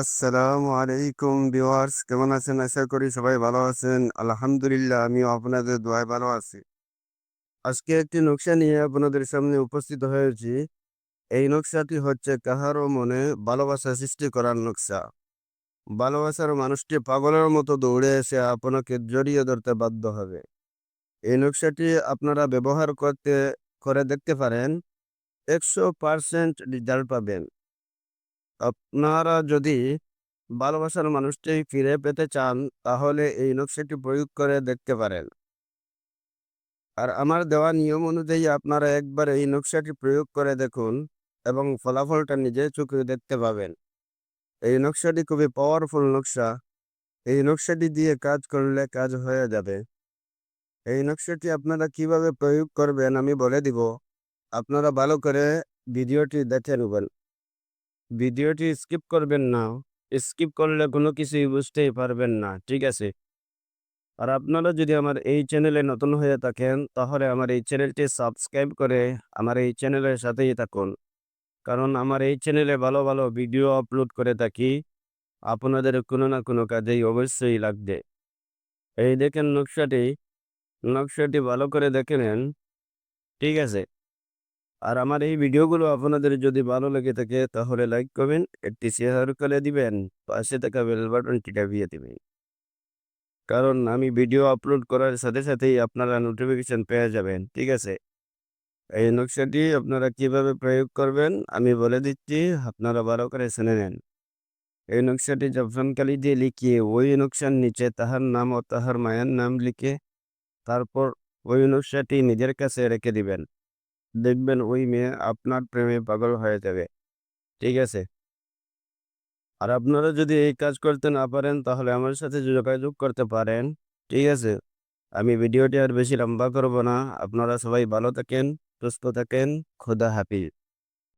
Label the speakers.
Speaker 1: আসসালামু আলাইকুম ভিউয়ার্স, কেমন আছেন? আশা করি সবাই ভালো আছেন। আলহামদুলিল্লাহ, আমিও আপনাদের দোয়ায় ভালো আছি। আজকে একটি নকশা নিয়ে আপনাদের সামনে উপস্থিত হয়েছি। এই নকশাটি হচ্ছে কাহারও মনে ভালোবাসা সৃষ্টি করার নকশা। ভালোবাসার মানুষটি পাগলের মতো দৌড়ে এসে আপনাকে জড়িয়ে ধরতে বাধ্য হবে। এই নকশাটি আপনারা ব্যবহার করতে, করে দেখতে পারেন। একশো পার্সেন্ট রেজাল্ট পাবেন। আপনারা যদি ভালোবাসার মানুষটি ফিরে পেতে চান, তাহলে এই নকশাটি প্রয়োগ করে দেখতে পারেন। আর আমার দেওয়া নিয়ম অনুযায়ী আপনারা একবার এই নকশাটি প্রয়োগ করে দেখুন এবং ফলাফলটা নিজে চোখে দেখতে পাবেন। এই নকশাটি খুবই পাওয়ারফুল নকশা। এই নকশাটি দিয়ে কাজ করলে কাজ হয়ে যাবে। এই নকশাটি আপনারা কীভাবে প্রয়োগ করবেন আমি বলে দিব। আপনারা ভালো করে ভিডিওটি দেখে নেবেন। ভিডিওটি স্কিপ করবেন না। স্কিপ করলে কোনো কিছুই বুঝতেই পারবেন না। ঠিক আছে? আর আপনারা যদি আমার এই চ্যানেলে নতুন হয়ে থাকেন, তাহলে আমার এই চ্যানেলটি সাবস্ক্রাইব করে আমার এই চ্যানেলের সাথেই থাকুন। কারণ আমার এই চ্যানেলে ভালো ভালো ভিডিও আপলোড করে থাকি, আপনাদের কোনো না কোনো কাজেই অবশ্যই লাগবে। এই দেখেন নকশাটি। নকশাটি ভালো করে দেখে নেন। ঠিক আছে? আর আমার এই ভিডিওগুলো আপনাদের যদি ভালো লেগে থাকে, তাহলে লাইক করবেন একটি শেয়ার করে দিবেন। পাশে থাকা বেল বাটনটি দাবিয়ে দিবেন। কারণ আমি ভিডিও আপলোড করার সাথে সাথেই আপনারা নোটিফিকেশন পেয়ে যাবেন, ঠিক আছে? এই নকশাটি আপনারা কীভাবে প্রয়োগ করবেন, আমি বলে দিচ্ছি, আপনারা ভালো করে শুনে নেন। এই নকশাটি জফরনকালি দিয়ে লিখিয়ে ওই নকশার নিচে তাহার নাম ও তাহার মায়ের নাম লিখে তারপর ওই নকশাটি নিজের কাছে রেখে দিবেন। দেখবেন ওই মেয়ে আপনার প্রেমে পাগল হয়ে যাবে। ঠিক আছে? আর আপনারা যদি এই কাজ করতে না পারেন, তাহলে আমার সাথে যোগাযোগ করতে পারেন। ঠিক আছে? আমি ভিডিওটি আর বেশি লম্বা করব না। আপনারা সবাই ভালো থাকেন, সুস্থ থাকেন। খোদা হাফিজ।